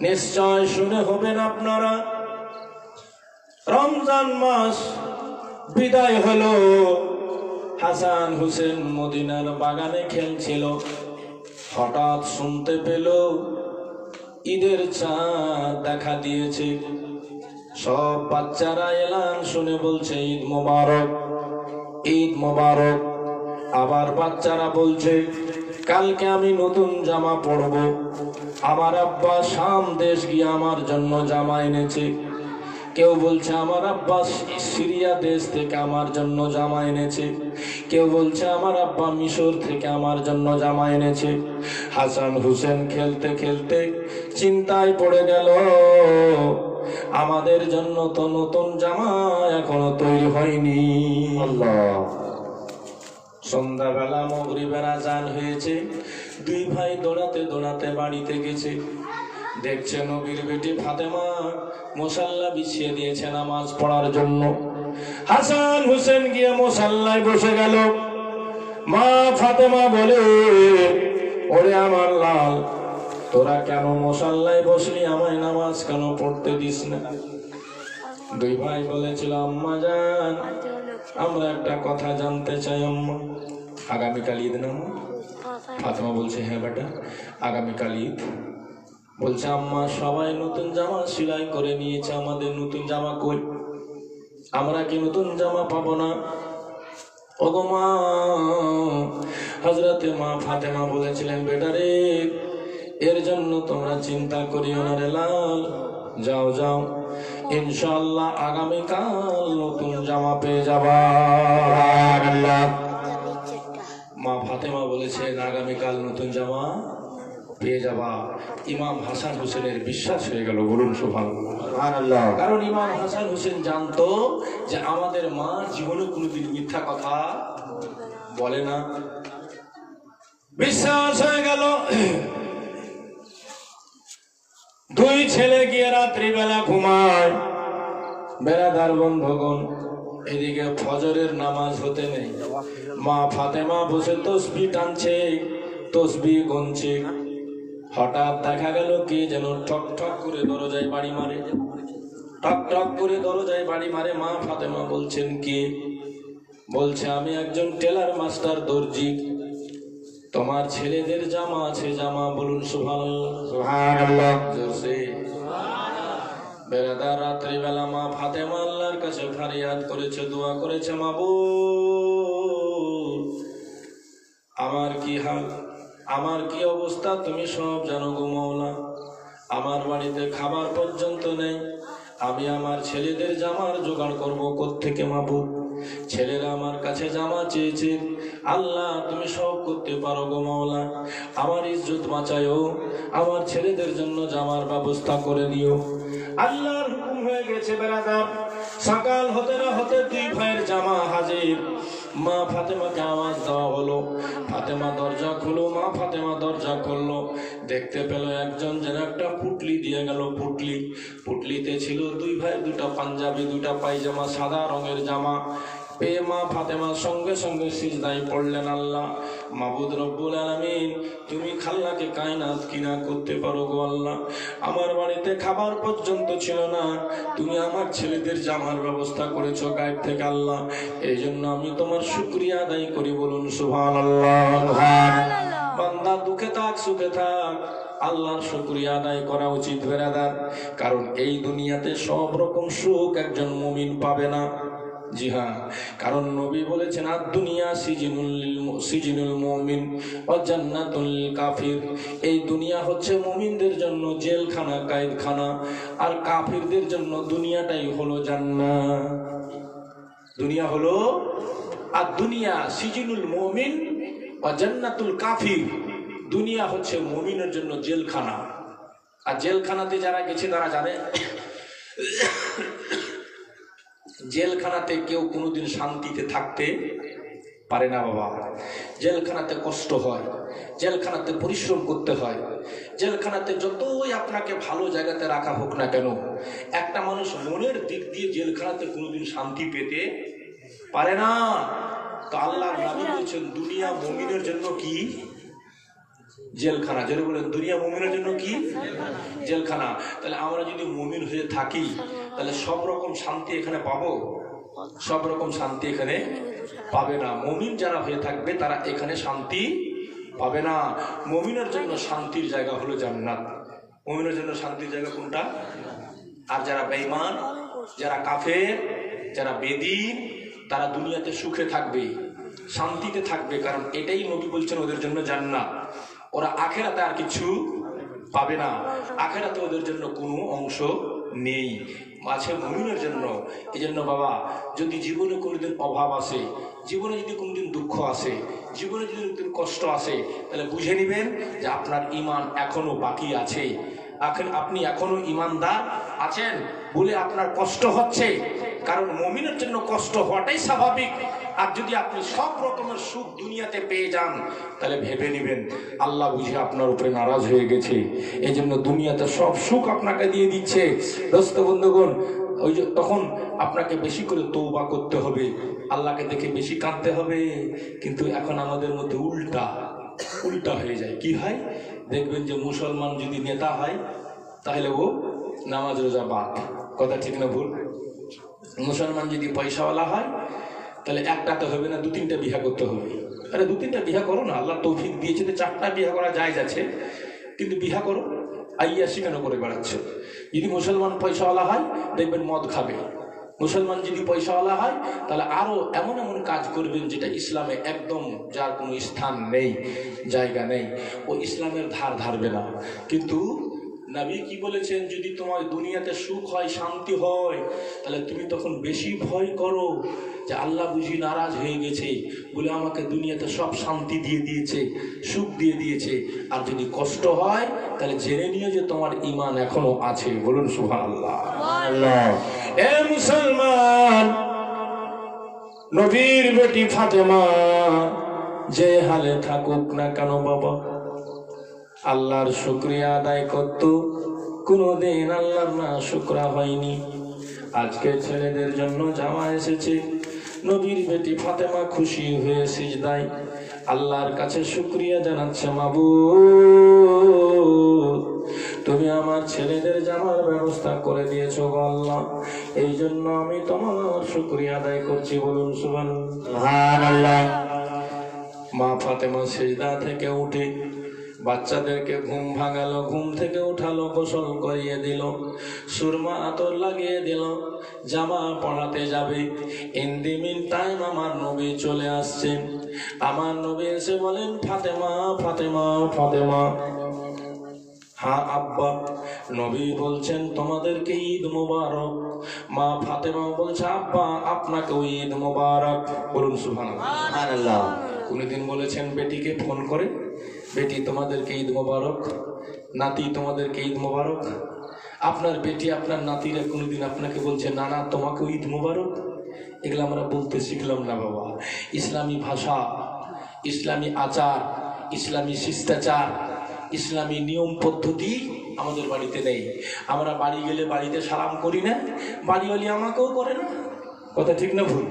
নিশ্চয় শুনে হবেন আপনারা। রমজান মাস বিদায় হলো। হাসান হুসেন মদিনার বাগানে খেলছিল। হঠাৎ শুনতে পেল, ঈদের চাঁদ দেখা দিয়েছে। সব বাচ্চারা এলান শুনে বলছে, ঈদ মোবারক ঈদ মোবারক। আবার বাচ্চারা বলছে, কালকে আমি নতুন জামা পরব। আমার আব্বা শাম দেশ গিয়ে আমার জন্য জামা এনেছে। কেউ বলছে, আমার আব্বা সিরিয়া দেশ থেকে আমার জন্য জামা এনেছে। কেউ বলছে, আমার আব্বা মিশর থেকে আমার জন্য জামা এনেছে। হাসান হুসেন খেলতে খেলতে চিন্তায় পড়ে গেল। আমাদের জন্য তো নতুন জামা এখনও তৈরি হয়নি। সন্ধ্যাবেলা মগরিবের আজান হয়েছে। দুই ভাই দৌড়াতে দৌড়াতে বাড়িতে গেছে। দেখছে নবীর বেটি ফাতেমা মোসাল্লা বিছিয়ে দিয়েছে নামাজ পড়ার জন্য। হাসান হোসেন গিয়ে মোসাল্লায় বসে গেল। মা ফাতেমা বলে ওরে আমার লাল তোরা কেন মোসাল্লায় বসলি? আমায় নামাজ কেন পড়তে দিস না? দুই ভাই বলেছিল, আম্মা জান, আমরা একটা কথা জানতে চাই, আম্মা। আগামীকাল ঈদ না? ফাতেমা বলছে হ্যাঁ বেটা, আগামীকাল ঈদ। বলছে, আম্মা, সবাই নতুন জামা সেলাই করে নিয়েছে, আমাদের নতুন জামা কই? আমরা কি নতুন জামা পাবো না? ওগো মা হজরতে মা ফাতেমা বলেছিলেন, বেটা রে এর জন্য তোমরা চিন্তা করিও না রে লাল। যাও যাও। ইনশাল্লাহ আগামীকাল নতুন জামা পেয়ে যাবা। মা ফাতেমা বলেছেন আগামীকাল নতুন জামা পেয়ে যাবা। ইমাম হাসান হোসেনের বিশ্বাস হয়ে গেল বলুন সোভান কারণ ইমাম হাসান হোসেন জানতো যে আমাদের মা জীবনে কোনোদিন মিথ্যা কথা বলে না। বিশ্বাস হয়ে গেল। দুই ছেলে গিয়ে রাত্রিবেলা ঘুমায়। বেড়াদার বন্ধগণ, এদিকে ফজরের নামাজ হতে নেই। মা ফাতেমা বসে তসবি টানছে, তসবি গনছে। হঠাৎ দেখা গেল কে যেন ঠক ঠক করে দরজায় বাড়ি মারে। টক টক করে দরজায় বাড়ি মারে মা ফাতেমা বলছেন, কে? বলছে, আমি একজন টেলার মাস্টার দর্জি। তোমার ছেলেদের জামা আছে জামা বলুন বেড়াদার রাত্রিবেলা মা ফাতেমা আল্লাহর কাছে ফারিয়াদ করেছে দোয়া করেছে মাবু আমার কি হাল আমার কি অবস্থা? তুমি সব জানো গো মৌলা আমার বাড়িতে খাবার পর্যন্ত নেই। আমি আমার ছেলেদের জামার জোগাড় করব কোত্থেকে মাবুদ ছেলেরা আমার কাছে জামা চেয়েছে। আল্লাহ, তুমি সব করতে পারো গো মাওলা। আমার ইজ্জত বাঁচায়ও, আমার ছেলেদের জন্য জামার ব্যবস্থা করে দিও। আল্লাহর হুকুম হয়ে গেছে বেড়াদার সকাল হতে না হতে দুই ভাইয়ের জামা হাজির। মা ফাতেমাকে আওয়াজ দেওয়া হলো। ফাতেমা দরজা খুলো, মা ফাতেমা দরজা খুললো। দেখতে পেল একজন যেন একটা পুটলি দিয়ে গেল পুটলি। পুটলিতে ছিল দুই ভাই, দুটা পাঞ্জাবি, দুটা পায়জামা, সাদা রঙের জামা। পেয়ে মা ফাতেমা সঙ্গে সঙ্গে সিজদাই পড়লেন আল্লাহ। মাবুদ রব্বুল আলামিন তুমি খাল্লাকে কায়নাত কিনা করতে পারো গো আল্লাহ। আমার বাড়িতে খাবার পর্যন্ত ছিল না। তুমি আমার ছেলেদের জামার ব্যবস্থা করেছ গায়েব থেকে আল্লাহ। এই জন্য আমি তোমার শুক্রিয়া আদায় করি বলুন সুভান আল্লাহ বান্দা দুঃখে থাক সুখে থাক। আল্লাহর শুক্রিয়া আদায় করা উচিত বেরাদার। কারণ এই দুনিয়াতে সব রকম সুখ একজন মুমিন পাবে না। জি হ্যাঁ। কারণ নবী বলেছেন, আর দুনিয়া সিজিনুল সিজিনুল মুমিন ও জান্নাতুল কাফির। এই দুনিয়া হচ্ছে মুমিনদের জন্য জেলখানা, কায়েদখানা। আর কাফিরদের জন্য দুনিয়াটাই হলো জান্নাত। দুনিয়া হলো, আর দুনিয়া সিজিনুল মুমিন ও জান্নাতুল কাফির। দুনিয়া হচ্ছে মুমিনের জন্য জেলখানা। আর জেলখানাতে যারা গেছে, তারা জানে জেলখানাতে কেউ কোনোদিন শান্তিতে থাকতে পারে না বাবা। জেলখানাতে কষ্ট হয়, জেলখানাতে পরিশ্রম করতে হয়, জেলখানাতে যতই আপনাকে ভালো জায়গাতে রাখা হোক না কেন, একটা মানুষ মনের দিক দিয়ে জেলখানাতে কোনোদিন শান্তি পেতে পারে না। তো আল্লাহ বলছেন, দুনিয়া মমিনের জন্য কি? জেলখানা যেটা বলেন, দুনিয়া মমিনের জন্য কি? জেলখানা। তাহলে আমরা যদি মুমিন হয়ে থাকি তাহলে সব রকম শান্তি এখানে পাবো? সব রকম শান্তি এখানে পাবে না। মমিন যারা হয়ে থাকবে, তারা এখানে শান্তি পাবে না। মুমিনের জন্য শান্তির জায়গা হলো জান্নাত। মুমিনের জন্য শান্তির জায়গা কোনটা? আর যারা বেঈমান, যারা কাফের, যারা বেদিন, তারা দুনিয়াতে সুখে থাকবে, শান্তিতে থাকবে, কারণ এটাই নবী বলছেন ওদের জন্য জান্নাত। ওরা আখেরাতে আর কিছু পাবে না। আখেরাতে ওদের জন্য কোনো অংশ নেই। আছে মমিনের জন্য। এই জন্য বাবা, যদি জীবনে কোনোদিন অভাব আসে, জীবনে যদি কোনোদিন দুঃখ আসে, জীবনে যদি কোনোদিন কষ্ট আসে, তাহলে বুঝে নেবেন যে আপনার ইমান এখনও বাকি আছে। আপনি এখনও ইমানদার আছেন বলে আপনার কষ্ট হচ্ছে। কারণ মমিনের জন্য কষ্ট হওয়াটাই স্বাভাবিক। আর যদি আপনি সব রকমের সুখ দুনিয়াতে পেয়ে যান, তাহলে ভেবে নেবেন, আল্লাহ বুঝে আপনার উপরে নারাজ হয়ে গেছে। এই জন্য দুনিয়াতে সব সুখ আপনাকে দিয়ে দিচ্ছে। দোস্ত বন্ধুগণ, ওই তখন আপনাকে বেশি করে তৌবা করতে হবে। আল্লাহকে দেখে বেশি কাঁদতে হবে। কিন্তু এখন আমাদের মধ্যে উল্টা উল্টা হয়ে যায়। কি হয়? দেখবেন যে মুসলমান যদি নেতা হয়, তাহলে ও নামাজ রোজা বাদ। কথা ঠিক না ভুল? মুসলমান যদি পয়সাওয়ালা হয়, তাহলে একটা তো হবে না দু তিনটা বিহা করতে হবে। আরে দু তিনটা বিহা করো না, আল্লাহ তৌফিক দিয়েছে তো চারটা বিহা করা যায় যাচ্ছে কিন্তু বিহা করো আইয়াসি কেন করে বেড়াচ্ছে। যদি মুসলমান পয়সাওয়ালা হয়, দেখবেন মদ খাবে। মুসলমান যদি পয়সাওয়ালা হয়, তাহলে আরও এমন এমন কাজ করবেন যেটা ইসলামে একদম যার কোনো স্থান নেই, জায়গা নেই, ও ইসলামের ধার ধারবে না। কিন্তু নবী কি বলেছেন, যদি তোমার দুনিয়াতে সুখ হয়, শান্তি হয়, তাহলে তুমি তখন বেশি ভয় করো যে আল্লাহ বুঝি নারাজ হয়ে গেছে, বলে আমাকে দুনিয়াতে সব শান্তি দিয়ে দিয়েছে, সুখ দিয়ে দিয়েছে। আর যদি কষ্ট হয়, তাহলে জেনে নিও যে তোমার ইমান এখনও আছে। বলুন সুহান আল্লাহ এ মুসলমান, নবীর বেটি ফাতেমা, যে হালে থাকুক না কেন বাবা? আল্লাহর শুক্রিয়া আদায় করত। কোনোদিন আল্লাহর না শুক্রা হয়নি। আজকে ছেলেদের জন্য জামা এসেছে। নবীর বেটি ফাতেমা খুশি হয়ে সিজদায় আল্লাহর কাছে শুক্রিয়া জানাচ্ছে মাবু তুমি আমার ছেলেদের জামার ব্যবস্থা করে দিয়েছ আল্লাহ। এই জন্য আমি তোমার শুক্রিয়া আদায় করছি, বলুন সুবান মা ফাতেমা সেজদা থেকে উঠে বাচ্চাদেরকে ঘুম ভাঙালো, ঘুম থেকে উঠালো, গোসল করিয়ে দিল, সুরমা আতর লাগিয়ে দিল, জামা পড়াতে যাবে। ইন দি টাইম আমার নবী চলে আসছেন আমার নবী এসে বলেন, ফাতেমা ফাতেমা ফাতেমা। হ্যাঁ আব্বা নবী বলছেন তোমাদেরকে ঈদ মুবারক। মা ফাতেমা বলছে আব্বা আপনাকেও ঈদ মুবারক। বলুন সুবহানাল্লাহ। কোনদিন বলেছেন বেটিকে ফোন করে বেটি তোমাদেরকে ঈদ মোবারক। নাতি তোমাদেরকে ঈদ মোবারক। আপনার বেটি আপনার নাতিরা কোনোদিন আপনাকে বলছে না না তোমাকেও ঈদ মোবারক? এগুলো আমরা বলতে শিখলাম না বাবা। ইসলামী ভাষা ইসলামী আচার ইসলামী শিষ্টাচার ইসলামী নিয়ম পদ্ধতি আমাদের বাড়িতে নেই। আমরা বাড়ি গেলে বাড়িতে সালাম করি না, বাড়িওয়ালি আমাকেও করে না। কথা ঠিক না ভুল?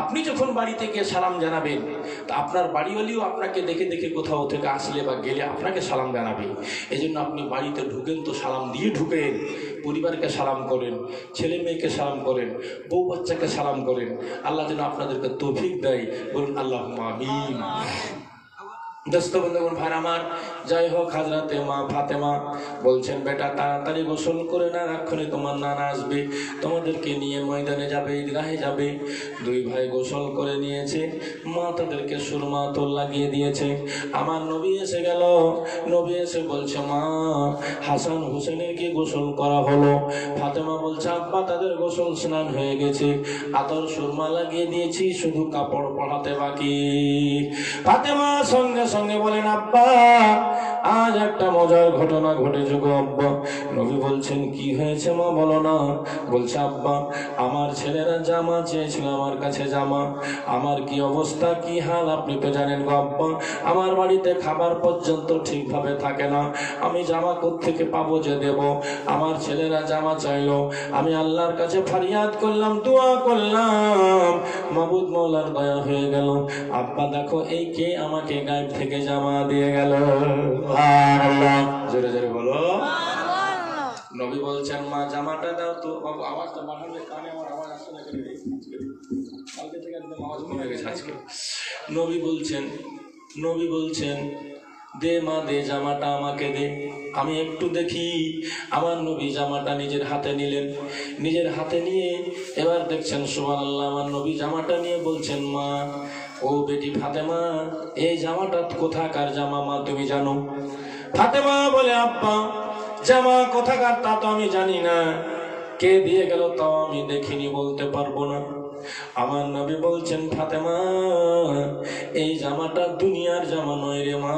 আপনি যখন বাড়িতে গিয়ে সালাম জানাবেন, তা আপনার বাড়িওয়ালিও আপনাকে দেখে দেখে কোথাও থেকে আসলে বা গেলে আপনাকে সালাম জানাবে। এই জন্য আপনি বাড়িতে ঢুকেন তো সালাম দিয়ে ঢুকেন, পরিবারকে সালাম করেন, ছেলে মেয়েকে সালাম করেন, বউ বাচ্চাকে সালাম করেন। আল্লাহ যেন আপনাদেরকে তৌফিক দেয়। বলুন আল্লাহ আমিন। দোস্ত বন্ধুগণ ভাই আমার, যাই হোক হাজরাতে মা ফাতেমা বলছেন, বেটা, তাড়াতাড়ি গোসল করে না এক্ষুনি তোমার নানা আসবে, তোমাদেরকে নিয়ে ময়দানে যাবে, ঈদগাহে যাবে। দুই ভাই গোসল করে নিয়েছে, মা তাদেরকে সুরমা তোল লাগিয়ে দিয়েছে। আমার নবী এসে গেল, নবী এসে বলছে, মা, হাসান হোসেনের কি গোসল করা হলো। ফাতেমা বলছে, আব্বা, তাদের গোসল স্নান হয়ে গেছে, আতর সুরমা লাগিয়ে দিয়েছি, শুধু কাপড় পড়াতে বাকি। ফাতেমা সঙ্গে বলেন, আব্বা, আজ একটা মজার ঘটনা ঘটেছে গো আব্বা। নবী বলছেন, কি হয়েছে মা, বলো না। বলছে, আব্বা, আমার ছেলেরা জামা চেয়েছিল আমার কাছে জামা। আমার কি অবস্থা, কি হাল, আপনি তো জানেন গো আব্বা। আমার বাড়িতে খাবার পর্যন্ত ঠিকভাবে থাকে না। আমি জামা থেকে পাবো যে দেব? আমার ছেলেরা জামা চাইলো। আমি আল্লাহর কাছে ফারিয়াদ করলাম, দোয়া করলাম। মাবুদ মৌলার দয়া হয়ে গেল। আব্বা, দেখো, এই কে আমাকে গায়েব থেকে জামা দিয়ে গেল। জোরে জোরে বলো। নবী বলছেন, মা, জামাটা দাও তো, বাবু, আওয়াজটা বাড়ালে কানে আমার আওয়াজ আসছে না কালকে থেকে একদম আওয়াজ কমে গেছে আজকে। নবী বলছেন নবী বলছেন, দে মা, দে জামাটা আমাকে দে। আমি একটু দেখি। আমার নবী জামাটা নিজের হাতে নিলেন। নিজের হাতে নিয়ে এবার দেখছেন সুমান আল্লাহ আমার নবী জামাটা নিয়ে বলছেন, মা ও বেটি ফাতেমা, এই জামাটা কোথাকার জামা মা তুমি জানো? ফাতেমা বলে, আব্বা, জামা কোথাকার তা তো আমি জানি না। কে দিয়ে গেল তাও আমি দেখিনি বলতে পারব না। আমার নবী বলছেন, ফাতেমা, এই জামাটা দুনিয়ার জামা নয় রে মা।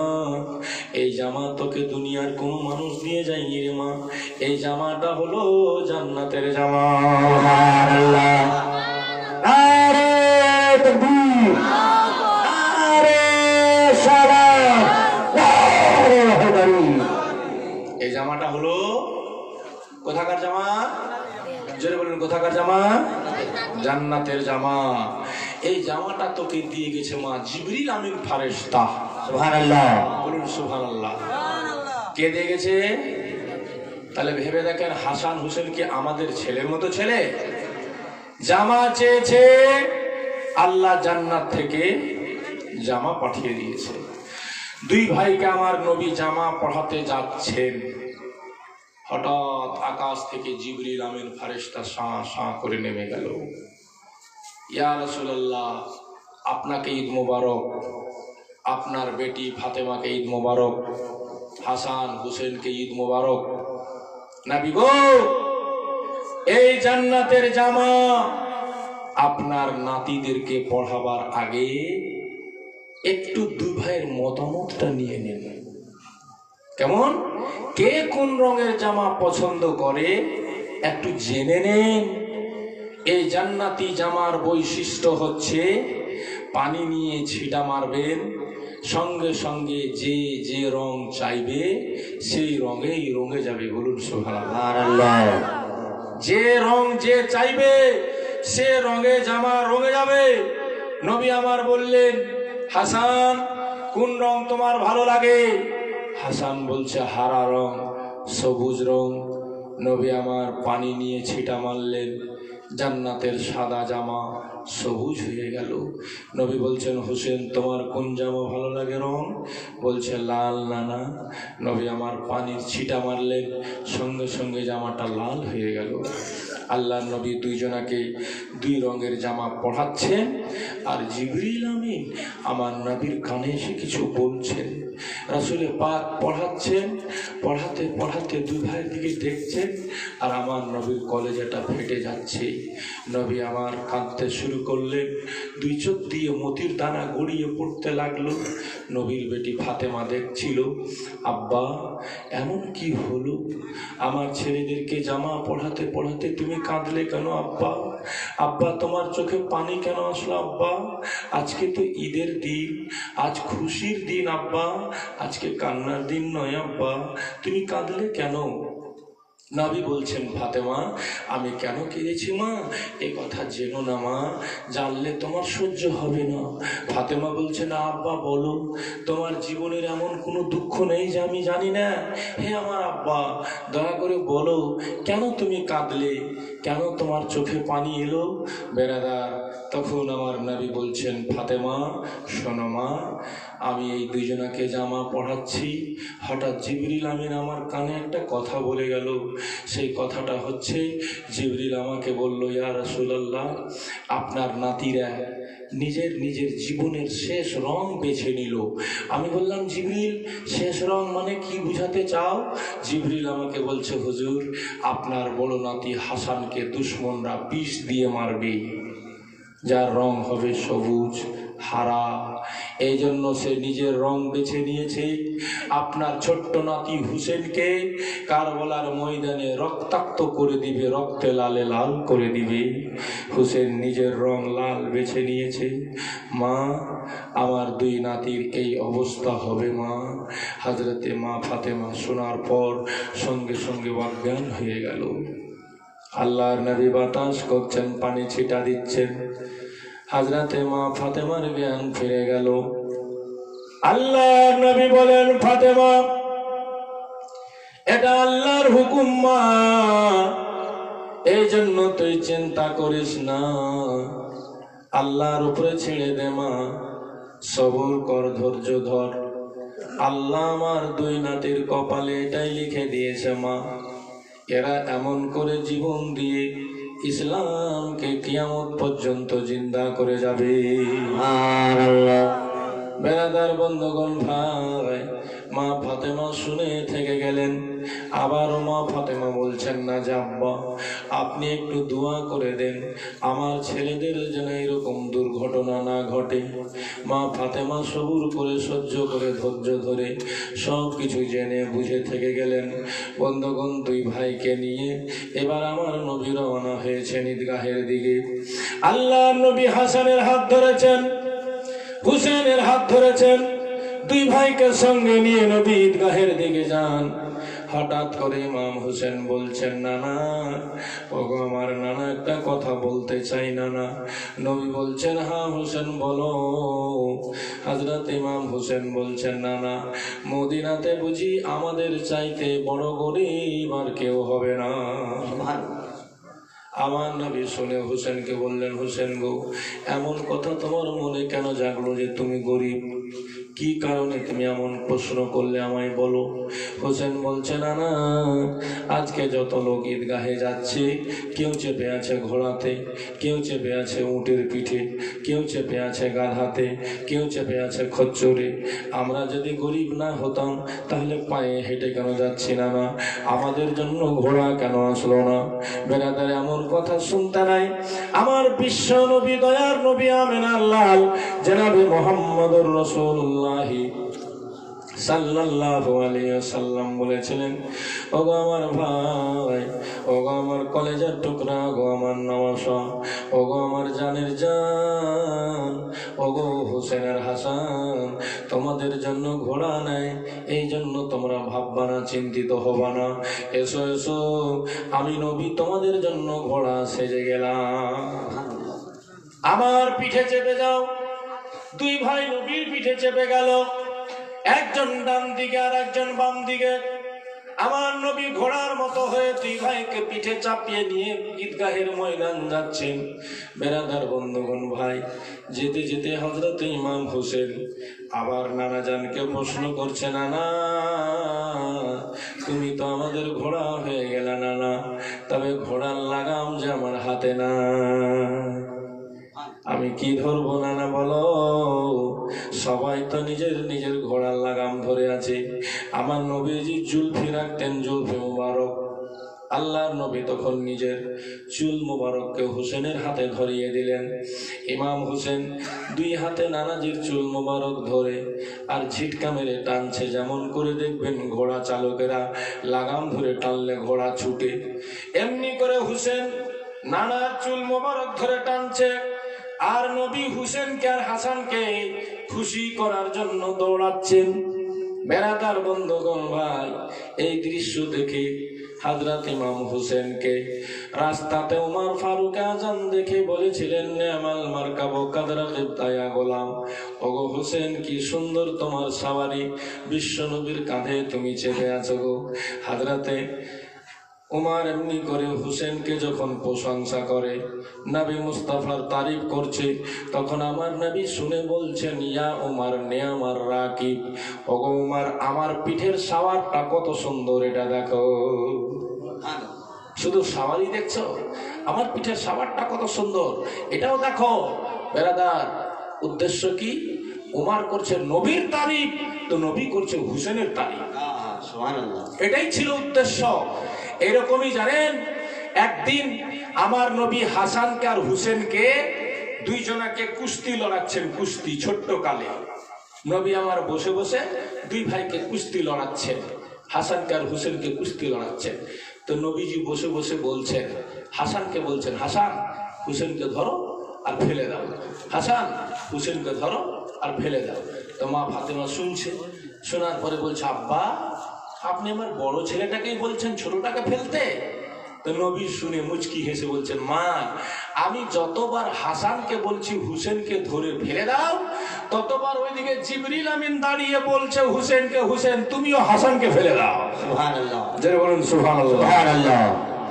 এই জামা তোকে দুনিয়ার কোনো মানুষ দিয়ে যায়নি রে মা। এই জামাটা হলো জান্নাতের জামা। এই কোথাকার জামা? জোরে বলেন কোথাকার জামা? জান্নাতের জামা। এই জামাটা তোকে দিয়ে গেছে মা জিবরিল আমিন ফারেস্তা সুবহানাল্লাহ। বলুন সুহান আল্লাহ কে দিয়ে গেছে? তাহলে ভেবে দেখেন হাসান হোসেন কি আমাদের ছেলের মতো ছেলে। জামা চেয়েছে আল্লাহ জান্নাত থেকে জামা পাঠিয়ে দিয়েছে। দুই ভাইকে আমার নবী জামা পড়াতে যাচ্ছেন। হঠাৎ আকাশ থেকে জিবরিল আমিন ফারেস্তা সাঁ সাঁ করে নেমে গেল। ইয়া রাসূলুল্লাহ, আপনাকে ঈদ মোবারক, আপনার বেটি ফাতেমাকে ঈদ মোবারক, হাসান হোসেনকে ঈদ মোবারক। নাবি গো, এই জান্নাতের জামা আপনার নাতিদেরকে পড়াবার আগে একটু দুই ভাইয়ের মতামতটা নিয়ে নেন। কেমন? কে কোন রঙের জামা পছন্দ করে একটু জেনে নেন। এই জান্নাতি জামার বৈশিষ্ট্য হচ্ছে পানি নিয়ে ছিটা মারবেন সঙ্গে সঙ্গে যে যে রং চাইবে সেই রঙেই রঙে যাবে। বলুন যে রং যে চাইবে সে রঙে জামা রঙে যাবে। নবী আমার বললেন হাসান কোন রং তোমার ভালো লাগে? হাসান বলছে, হারা রং, সবুজ রং। নবী আমার পানি নিয়ে ছিটা মারলেন, জান্নাতের সাদা জামা সবুজ হয়ে গেল। নবী বলছেন, হোসেন, তোমার কোন জামা ভালো লাগে রং? বলছে, লাল নানা। নবী আমার পানির ছিটা মারলেন, সঙ্গে সঙ্গে জামাটা লাল হয়ে গেল। আল্লাহ নবী দুইজনাকে দুই রঙের জামা পড়াচ্ছেন আর জিবরিল আমিন, আমার নবীর কানে এসে কিছু বলছেন। রাসুলে পাক পড়াচ্ছেন, পড়াতে পড়াতে দুই ভাইয়ের দিকে দেখছেন, আর আমার নবীর কলেজাটা ফেটে যাচ্ছে। নবী আমার কাঁদতে শুরু করলেন, দুই চোখ দিয়ে মতির দানা গড়িয়ে পড়তে লাগল। নবীর বেটি ফাতেমা দেখছিল, আব্বা, এমন কি হলো? আমার ছেলেদেরকে জামা পড়াতে পড়াতে তুমি কাঁদলে কেন আব্বা? আব্বা, তোমার চোখে পানি কেন আসলো আব্বা? আজকে তো ঈদের দিন। আজ খুশির দিন আব্বা। আজকে কান্নার দিন নয় আব্বা। তুমি কাঁদলে কেন? নাবি বলছেন, ফাতেমা, আমি কেন কেঁদেছি মা? এ কথা জেনো না মা, জানলে তোমার সহ্য হবে না। ফাতেমা বলছে, না আব্বা, বলো, তোমার জীবনের এমন কোনো দুঃখ নেই যে আমি জানি না? হে আমার আব্বা, দয়া করে বলো, কেন তুমি কাঁদলে? কেন তোমার চোখে পানি এলো? বেড়াদার তখন আমার নাবি বলছেন, ফাতেমা, শোনো মা, আমি এই দুজনাকে জামা পড়াচ্ছি, হঠাৎ জিবরিল আমিন আমার কানে একটা কথা বলে গেল। সেই কথাটা হচ্ছে, জিবরিল আমাকে বলল, ইয়া রাসূলুল্লাহ, আপনার নাতিরা নিজের নিজের জীবনের শেষ রং বেছে নিল। আমি বললাম, জিবরিল, শেষ রং মানে কি বুঝাতে চাও? জিবরিল আমাকে বলছে, হুজুর, আপনার বড় নাতি হাসানকে দুশ্মনরা বিষ দিয়ে মারবে। যার রং হবে সবুজ, হারা। এই জন্য সে নিজের রং বেছে নিয়েছে। আপনার ছোট্ট নাতি হুসেনকে কারবলার ময়দানে রক্তাক্ত করে দিবে, রক্তে লালে লাল করে দিবে। হুসেন নিজের রং লাল বেছে নিয়েছে। মা, আমার দুই নাতির এই অবস্থা হবে মা। হাজরতে মা ফাতেমা শোনার পর সঙ্গে সঙ্গে অজ্ঞান হয়ে গেল। আল্লাহর নবী বাতাস করছেন, পানি ছিটা দিচ্ছেন। হাজরাতে মা ফাতেমার জ্ঞান ফিরে গেল। আল্লাহর নবী বলেন, ফাতেমা, এটা আল্লাহর হুকুম মা। এই জন্য তুই চিন্তা করিস না। আল্লাহর উপরে ছেড়ে দে মা। সবর কর, ধৈর্য ধর। আল্লাহ আমার দুই নাতির কপালে এটাই লিখে দিয়েছে মা। এরা এমন করে জীবন দিয়ে ইসলামকে কিয়ামত পর্যন্ত জিন্দা করে যাবে। বেড়াদার বন্ধগণ ভাই মা ফাতেমা শুনে থেকে গেলেন। আবারও মা ফাতেমা বলছেন, না জাব্বা আপনি একটু দোয়া করে দেন। আমার ছেলেদের যেন এরকম দুর্ঘটনা না ঘটে। মা ফাতেমা সবুর করে, সহ্য করে, ধৈর্য ধরে সব কিছু জেনে বুঝে থেকে গেলেন। বন্ধগণ, দুই ভাইকে নিয়ে এবার আমার নবী রওনা হয়েছেন ঈদগাহের দিকে। আল্লাহ নবী হাসানের হাত ধরেছেন, হুসেনের হাত ধরেছেন দুই ভাইকে সঙ্গে নিয়ে নবী ঈদগাহের দিকে যান। হঠাৎ করে ইমাম হোসেন বলছেন, নানা, ওগো আমার নানা, একটা কথা বলতে চাই, নানা। নবী বলছেন হ্যাঁ হোসেন, বলো। হজরত ইমাম হোসেন বলছেন, নানা, মদিনাতে বুঝি আমাদের চাইতে বড় গরিব আর কেউ হবে না। আমার নবী শুনে হোসেনকে বললেন, হোসেন গো, এমন কথা তোমার মনে কেন জাগলো যে তুমি গরিব? কি কারণে তুমি এমন প্রশ্ন করলে আমায় বলো? হোসেন বলছে, না না, আজকে যত লোক ঈদগাহে যাচ্ছে, কেউ চেপে আছে ঘোড়াতে, কেউ চেপে আছে উটের পিঠে, কেউ চেপে আছে গাধাতে কেউ চেপে আছে খচ্চরে। আমরা যদি গরিব না হতাম, তাহলে পায়ে হেঁটে কেন যাচ্ছি, না না? আমাদের জন্য ঘোড়া কেন আসলো না? বেড়াদার এমন কথা শুনতে নাই। আমার বিশ্ব নবী, দয়ার নবী আমেন লাল জেনাবি মোহাম্মদুর রসুল্লাহি সাল্লাল্লাহু সাল্লাম বলেছিলেন, ওগো আমার ভাই আমার কলেজের টুকরা, ওগো আমার ওগো আমার জানের জান, ওগো হোসেনের হাসান, তোমাদের জন্য ঘোড়া নেই এই জন্য তোমরা ভাববা না চিন্তিত হবা না। এসো এসো, আমি নবী, তোমাদের জন্য ঘোড়া সেজে গেলাম। আমার পিঠে চেপে যাও। দুই ভাই নবীর পিঠে চেপে গেল। একজন ডান দিকে আর একজন বাম দিকে। আমার নবী ঘোড়ার মতো হয়ে দুই ভাইকে পিঠে চাপিয়ে নিয়ে ঈদগাহের ময়দান যাচ্ছেন। বেড়াদার বন্ধুগণ ভাই, যেতে যেতে হজরত ইমাম হোসেন আবার নানাজানকে প্রশ্ন করছে, নানা, তুমি তো আমাদের ঘোড়া হয়ে গেলে নানা, তবে ঘোড়ার লাগাম যে আমার হাতে না। আমি কি ধরবো না না বলো? সবাই তো নিজের নিজের ঘোড়ার লাগাম ধরে আছে। আমার নবীজি জুলফি রাখতেন জুলফি মুবারক আল্লাহর নবী তখন নিজের চুল মুবারককে হোসেনের হাতে ধরিয়ে দিলেন। ইমাম হোসেন দুই হাতে নানাজির চুল মুবারক ধরে আর ঝিটকা মেরে টানছে। যেমন করে দেখবেন ঘোড়া চালকেরা লাগাম ধরে টানলে ঘোড়া ছুটে। এমনি করে হোসেন নানার চুল মোবারক ধরে টানছে। আর নবী হুসেনকে আর হাসানকে খুশি করার জন্য দৌড়াচ্ছেন। বেড়াতার বন্ধুগণ ভাই, এই দৃশ্য দেখে হাজরাত ইমাম হুসেনকে রাস্তাতে উমার ফারুক আজম দেখে বলেছিলেন, নেমাল মার্কাবো কাদরা কিবতায়া গোলাম। ওগো হুসেন, কি সুন্দর তোমার সাওয়ারি। বিশ্ব নবীর কাঁধে তুমি চেপে আছো গো। হাজরাতে উমার এমনি করে হুসেনকে যখন প্রশংসা করে নবী মুস্তাফার তারিফ করছে তখন আমার নবী শুনে বলছেন ইয়া উমার নে আমার রাকিব ওগো উমার আমার পিঠের সাওয়ারটা কত সুন্দর এটা দেখো। শুধু সাওয়ারই দেখছ? আমার পিঠের সাওয়ারটা কত সুন্দর এটাও দেখো। বেড়াদার উদ্দেশ্য কি? উমার করছে নবীর তারিফ তো নবী করছে হুসেনের তারিফ। এটাই ছিল উদ্দেশ্য। এরকমই জানেন? একদিন আমার নবী হাসানকে আর হুসেনকে দুইজনাকে কুস্তি লড়াচ্ছেন, কুস্তি ছোট্ট কালে নবী আমার বসে বসে দুই ভাইকে কুস্তি লড়াচ্ছেন, হাসানকে আর হুসেনকে কুস্তি লড়াচ্ছেন। তো নবীজি বসে বসে বলছেন, হাসানকে বলছেন, হাসান, হুসেনকে ধরো আর ফেলে দাও। হাসান, হুসেনকে ধরো আর ফেলে দাও। তো মা ফাতেমা শুনছে, শোনার পরে বলছে, আব্বা আপনি আমার বড় ছেলেটাকেই বলছেন ছোটটাকে ফেলতে? তো নবী শুনে মুচকি হেসে বলছেন মা আমি যতবার হাসানকে বলছি হুসেনকে ধরে ফেলে দাও ততবার ওইদিকে জিবরিল আমিন দাঁড়িয়ে বলছে হুসেনকে হুসেন তুমিও হাসানকে ফেলে দাও। সুবহানাল্লাহ। যারা বলেন সুবহানাল্লাহ। সুবহানাল্লাহ।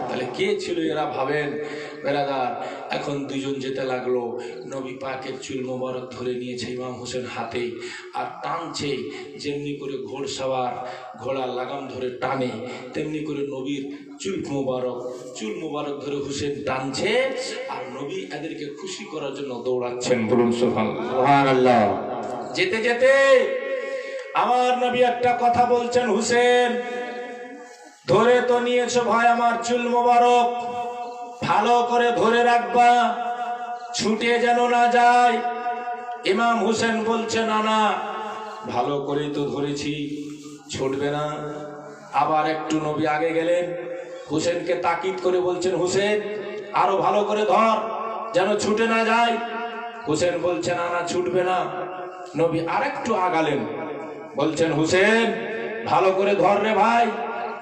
তাহলে কে ছিল এরা ভাবেন? বেড়াদার এখন দুজন যেতে লাগল। নবী পাকের চুল মোবারক ধরে নিয়েছে ইমাম হোসেন হাতে আর টানছে যেমনি করে ঘোড় সাওয়ার ঘোড়ার লাগাম ধরে টানে তেমনি করে নবীর চুল মোবারক চুল মোবারক ধরে হোসেন টানছে আর নবী এদেরকে খুশি করার জন্য দৌড়াচ্ছেন। বলুন সুবহানাল্লাহ। সুবহানাল্লাহ। যেতে যেতে আমার নবী একটা কথা বলছেন হুসেন ধরে তো নিয়েছো ভাই আমার চুল মোবারক। ভালো করে ধরে রাখবা, ছুটে যেন না যায়। ইমাম হুসেন বলছে, না না, ভালো করে তো ধরেছি, ছুটবে না। আবার একটু নবী আগে গেলেন, হুসেনকে তাকিদ করে বলছেন, হুসেন, আরও ভালো করে ধর, যেন ছুটে না যায়। হুসেন বলছেন না না, ছুটবে না। নবী আরেকটু আগালেন, বলছেন, হুসেন, ভালো করে ধর রে ভাই।